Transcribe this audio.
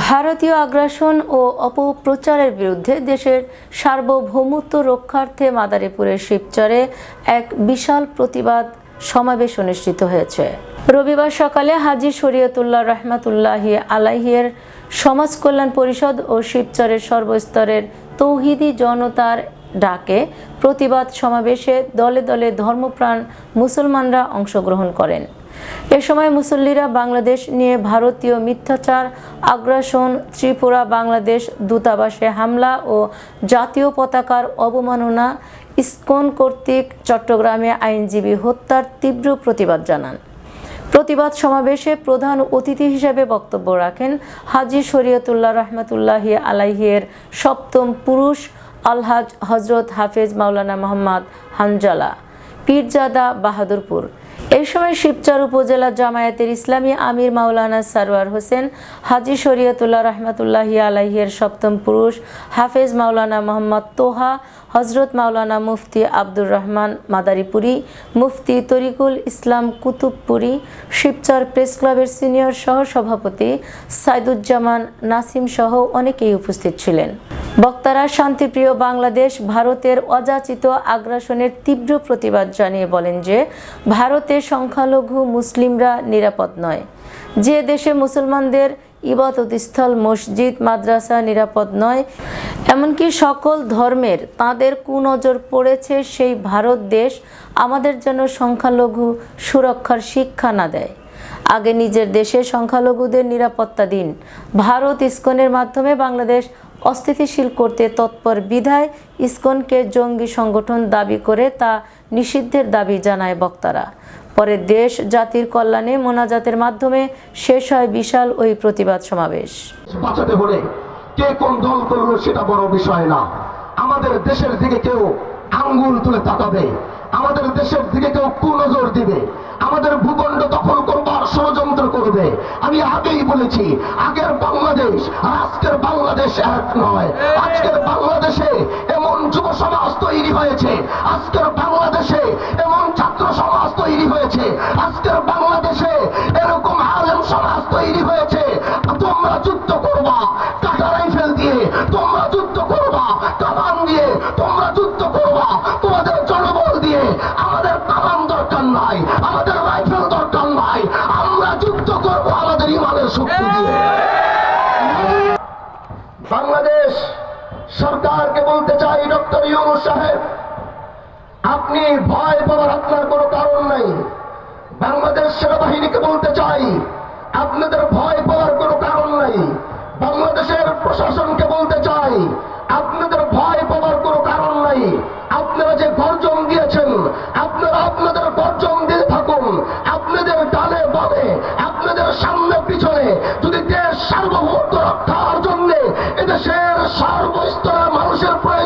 ভারতীয় আগ্রাসন ও অপপ্রচারের বিরুদ্ধে দেশের সার্বভৌমত্ব রক্ষার্থে মাদারীপুরের শিবচরে এক বিশাল প্রতিবাদ সমাবেশ অনুষ্ঠিত হয়েছে। রবিবার সকালে হাজি শরীয়তুল্লাহ রহমাতুল্লাহি আলাইহির সমাজ কল্যাণ পরিষদ ও শিবচরের সর্বস্তরের তৌহিদি জনতার ডাকে প্রতিবাদ সমাবেশে দলে দলে ধর্মপ্রাণ মুসলমানরা অংশগ্রহণ করেন। এ সময় মুসল্লিরা বাংলাদেশ নিয়ে ভারতীয় মিথ্যাচার, আগ্রাসন, ত্রিপুরা, বাংলাদেশ দূতাবাসে হামলা ও জাতীয় পতাকার অবমাননা ইসকন কর্তৃক চট্টগ্রামে আইনজীবী হত্যার তীব্র প্রতিবাদ জানান। প্রতিবাদ সমাবেশে প্রধান অতিথি হিসেবে বক্তব্য রাখেন হাজি শরীয়তুল্লাহ রহমতুল্লাহি আলাইহির সপ্তম পুরুষ আলহাজ হজরত হাফেজ মাওলানা মোহাম্মদ হানজালা, পীরজাদা বাহাদুরপুর। এই সময় শিবচর উপজেলা জামায়াতের ইসলামী আমির মাওলানা সারোয়ার হোসেন, হাজি শরীয়তুল্লাহ রহমতুল্লাহি আলাইহের সপ্তম পুরুষ হাফেজ মাওলানা মোহাম্মদ তোহা হজরত মাওলানা মুফতি আব্দুর রহমান মাদারীপুরি, মুফতি তরিকুল ইসলাম কুতুবপুরি, শিবচর প্রেস ক্লাবের সিনিয়র সহ সভাপতি সাইদুজ্জামান নাসিম সহ অনেকেই উপস্থিত ছিলেন। বক্তারা শান্তিপ্রিয় বাংলাদেশ, ভারতের অযাচিত আগ্রাসনের তীব্র প্রতিবাদ জানিয়ে বলেন যে, ভারতে সংখ্যালঘু মুসলিমরা নিরাপদ নয়। যে দেশে মুসলমানদের ইবাদতস্থল, মসজিদ, মাদ্রাসা নিরাপদ নয়, এমনকি সকল ধর্মের তাদের কুনজর পড়েছে সেই ভারত দেশ আমাদের যেন সংখ্যালঘু সুরক্ষার শিক্ষা না দেয়। আগে নিজের দেশে সংখ্যালঘুদের নিরাপত্তা দিন। ভারত ইস্কনের মাধ্যমে বাংলাদেশ অস্থিতিশীল করতে তৎপর বিধায় ইসকনকে জঙ্গি সংগঠন দাবি করে তা নিষিদ্ধের দাবি জানায় বক্তারা। পরে দেশ জাতির কল্যাণে মোনাজাতের মাধ্যমে শেষ হয় বিশাল ওই প্রতিবাদ সমাবেশ। বাঁচাতে হলে কে কোন দল করল সেটা বড় বিষয় না। আমাদের দেশের দিকে কেউ আঙ্গুল তুলে তাকাবে। আমাদের দেশের দিকে কেউ কুনজর দিবে। আমাদের ভূখণ্ড দখল করবার ষড়যন্ত্র করবে। আমি আগেই বলেছি, আগের বাংলাদেশ, আজকের বাংলাদেশ এক নয়। আজকের বাংলাদেশে এমন যুব সমাজ তৈরি হয়েছে। আজকের বাংলাদেশে এমন ছাত্র সমাজ তৈরি হয়েছে। আজকের বাংলাদেশে এরকম আলেম সমাজ তৈরি হয়েছে। তোমরা যুদ্ধ আমাদের রাইফেল দরকার নাই। আমরা যুদ্ধ করব আমাদের ইমানের শক্তি দিয়ে। বাংলাদেশ সরকারকে বলতে চাই ডক্টর ইউনুস সাহেব আপনি ভয় পাওয়ার আপনার কোনো কারণ নাই। বাংলাদেশ সেনাবাহিনীকে বলতে চাই আপনাদের ভয় পাওয়ার কোনো কারণ নাই। বাংলাদেশের প্রশাসনকে বলতে চাই আপনাদের ভয় পাওয়ার কোনো কারণ নাই। আপনারা যে গর্জন দিয়েছেন বামে আপনাদের সামনে পিছনে যদি দেশ সার্বভৌমত্ব রক্ষার জন্য এদেশের সর্বস্তরের মানুষের প্রয়োজন